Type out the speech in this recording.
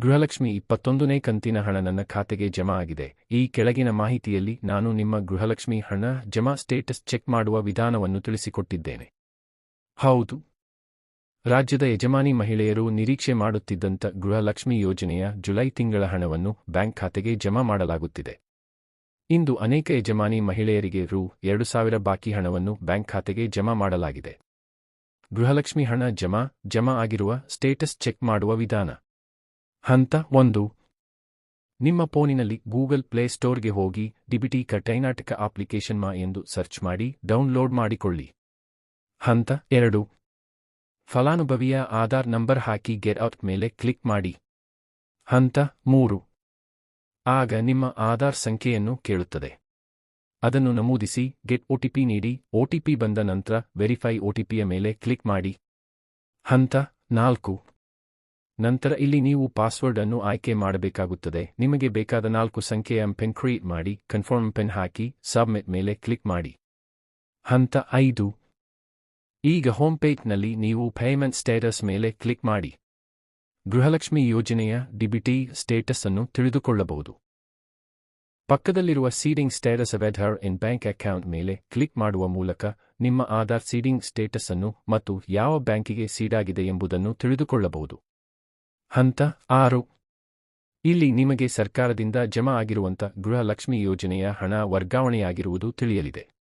ಗೃಹಲಕ್ಷ್ಮಿ ಇಪ್ಪತ್ತೊಂದನೇ ಕಂತಿನ ಹಣ ನನ್ನ ಖಾತೆಗೆ ಜಮಾ ಆಗಿದೆ. ಈ ಕೆಳಗಿನ ಮಾಹಿತಿಯಲ್ಲಿ ನಾನು ನಿಮ್ಮ ಗೃಹಲಕ್ಷ್ಮಿ ಹಣ ಜಮಾ ಸ್ಟೇಟಸ್ ಚೆಕ್ ಮಾಡುವ ವಿಧಾನವನ್ನು ತಿಳಿಸಿಕೊಟ್ಟಿದ್ದೇನೆ. ಹೌದು. ರಾಜ್ಯದ ಯಜಮಾನಿ ಮಹಿಳೆಯರು ನಿರೀಕ್ಷೆ ಮಾಡುತ್ತಿದ್ದಂಥ ಗೃಹಲಕ್ಷ್ಮಿ ಯೋಜನೆಯ ಜುಲೈ ತಿಂಗಳ ಹಣವನ್ನು ಬ್ಯಾಂಕ್ ಖಾತೆಗೆ ಜಮಾ ಮಾಡಲಾಗುತ್ತಿದೆ. ಇಂದು ಅನೇಕ ಯಜಮಾನಿ ಮಹಿಳೆಯರಿಗೆ ರು ಎರಡು ಸಾವಿರ ಬಾಕಿ ಹಣವನ್ನು ಬ್ಯಾಂಕ್ ಖಾತೆಗೆ ಜಮಾ ಮಾಡಲಾಗಿದೆ. ಗೃಹಲಕ್ಷ್ಮಿ ಹಣ ಜಮಾ ಜಮಾ ಆಗಿರುವ ಸ್ಟೇಟಸ್ ಚೆಕ್ ಮಾಡುವ ವಿಧಾನ. ಹಂತ ಒಂದು. ನಿಮ್ಮ ಫೋನಿನಲ್ಲಿ ಗೂಗಲ್ ಪ್ಲೇ ಸ್ಟೋರ್ಗೆ ಹೋಗಿ ಡಿಬಿಟಿ ಕಟೈನಾಟಕ ಅಪ್ಲಿಕೇಶನ್ ಮಾ ಎಂದು ಸರ್ಚ್ ಮಾಡಿ, ಡೌನ್ಲೋಡ್ ಮಾಡಿಕೊಳ್ಳಿ. ಹಂತ ಎರಡು. ಫಲಾನುಭವಿಯ ಆಧಾರ್ ನಂಬರ್ ಹಾಕಿ ಗೆಟ್ ಔಟ್ ಮೇಲೆ ಕ್ಲಿಕ್ ಮಾಡಿ. ಹಂತ ಮೂರು. ಆಗ ನಿಮ್ಮ ಆಧಾರ್ ಸಂಖ್ಯೆಯನ್ನು ಕೇಳುತ್ತದೆ. ಅದನ್ನು ನಮೂದಿಸಿ, ಗೆಟ್ ಒಟಿಪಿ ನೀಡಿ ಒಟಿಪಿ ಬಂದ ನಂತರ ವೆರಿಫೈ ಒಟಿಪಿಯ ಮೇಲೆ ಕ್ಲಿಕ್ ಮಾಡಿ. ಹಂತ ನಾಲ್ಕು. ನಂತರ ಇಲ್ಲಿ ನೀವು ಪಾಸ್ವರ್ಡ್ ಅನ್ನು ಆಯ್ಕೆ ಮಾಡಬೇಕಾಗುತ್ತದೆ. ನಿಮಗೆ ಬೇಕಾದ ನಾಲ್ಕು ಸಂಖ್ಯೆಯ ಪೆನ್ ಕ್ರಿಯೇಟ್ ಮಾಡಿ ಕನ್ಫರ್ಮ್ ಪೆನ್ ಹಾಕಿ ಸಬ್ಮಿಟ್ ಮೇಲೆ ಕ್ಲಿಕ್ ಮಾಡಿ. ಹಂತ ಐದು. ಈಗ ಹೋಮ್ ಪೇಜ್ನಲ್ಲಿ ನೀವು ಪೇಮೆಂಟ್ ಸ್ಟೇಟಸ್ ಮೇಲೆ ಕ್ಲಿಕ್ ಮಾಡಿ. ಗೃಹಲಕ್ಷ್ಮಿ ಯೋಜನೆಯ ಡಿಬಿಟಿ ಸ್ಟೇಟಸ್ ಅನ್ನು ತಿಳಿದುಕೊಳ್ಳಬಹುದು. ಪಕ್ಕದಲ್ಲಿರುವ seeding status whether in bank account ಮೇಲೆ ಕ್ಲಿಕ್ ಮಾಡುವ ಮೂಲಕ ನಿಮ್ಮ ಆಧಾರ್ ಸೀಡಿಂಗ್ ಸ್ಟೇಟಸ್ ಅನ್ನು ಮತ್ತು ಯಾವ ಬ್ಯಾಂಕಿಗೆ ಸೀಡಾಗಿದೆ ಎಂಬುದನ್ನು ತಿಳಿದುಕೊಳ್ಳಬಹುದು. ಹಂತ ಆರು. ಇಲ್ಲಿ ನಿಮಗೆ ಸರ್ಕಾರದಿಂದ ಜಮಾ ಆಗಿರುವಂಥ ಗೃಹಲಕ್ಷ್ಮಿ ಯೋಜನೆಯ ಹಣ ವರ್ಗಾವಣೆಯಾಗಿರುವುದು ತಿಳಿಯಲಿದೆ.